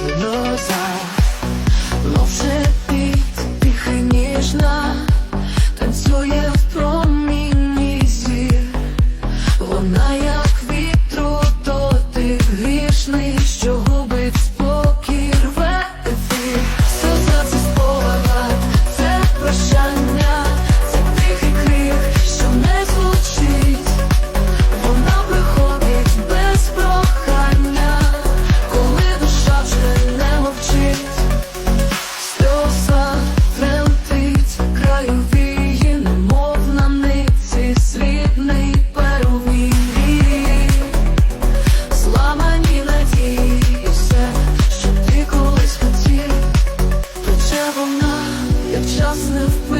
сльоза, ловше під тихий ніжна, танцює в промінні зір, вона я. just live with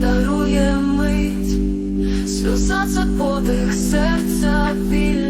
дарує мить, сльоза за подих серця біля.